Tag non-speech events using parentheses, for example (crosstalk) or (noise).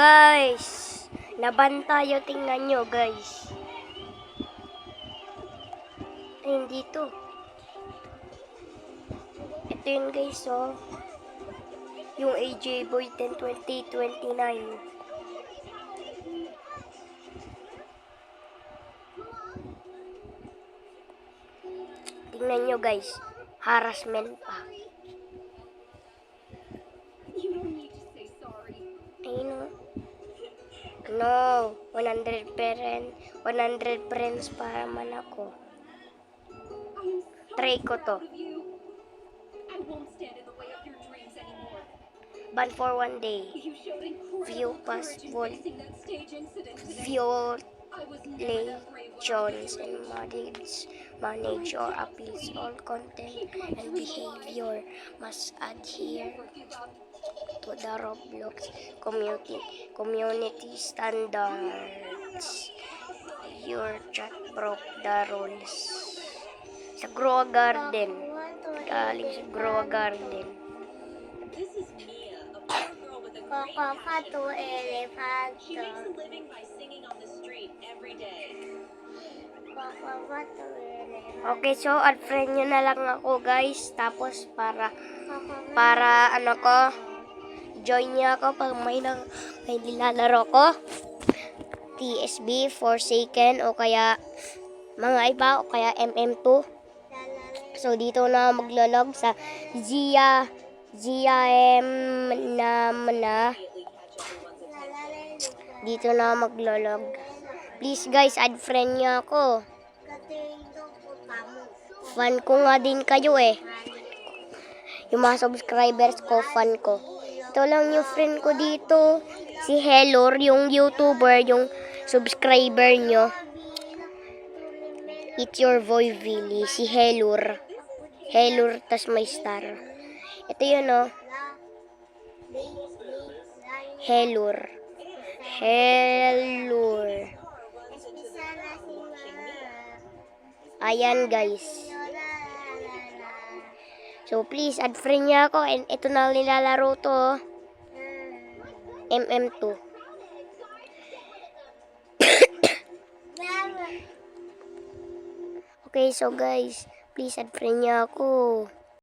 guys. Laban tayo, tingnan nyo guys. Ay, hindi to. Ito yun guys, oh. Yung AJ Boy 10 2029. Tingnan nyo guys. Harassment pa. Ano, 100 friends, 100 friends para man ako. Try ko to. Ban for one day. View passport. facing Lay Jones your and age. manage, manage or appeals all content and behavior must adhere to the Roblox community community standards. Your chat broke the rules. Sa Grow Garden. Galing sa Grow Garden. This is Mia, makes elefanto. Pato elefanto. Okay, so add friend nyo na lang ako guys. Tapos para para ano ko join niya ako pag may na, may nilalaro ko. TSB, Forsaken o kaya mga iba o kaya MM2. So dito na maglalog sa Zia Zia M na dito na ako maglalog. Please guys, add friend niya ako. Fan ko nga din kayo eh. Yung mga subscribers ko, fan ko. Ito lang yung friend ko dito. Si Helor, yung YouTuber, yung subscriber nyo. It's your boy, Billy. Si Helor. Helor, tas may star. Ito yun, oh. Helor. Helor. Ayan, guys. So, please, add friend niya ako. And ito na nilalaro to. oh. MM2. (coughs) Okay, so guys, please add friend niya ako.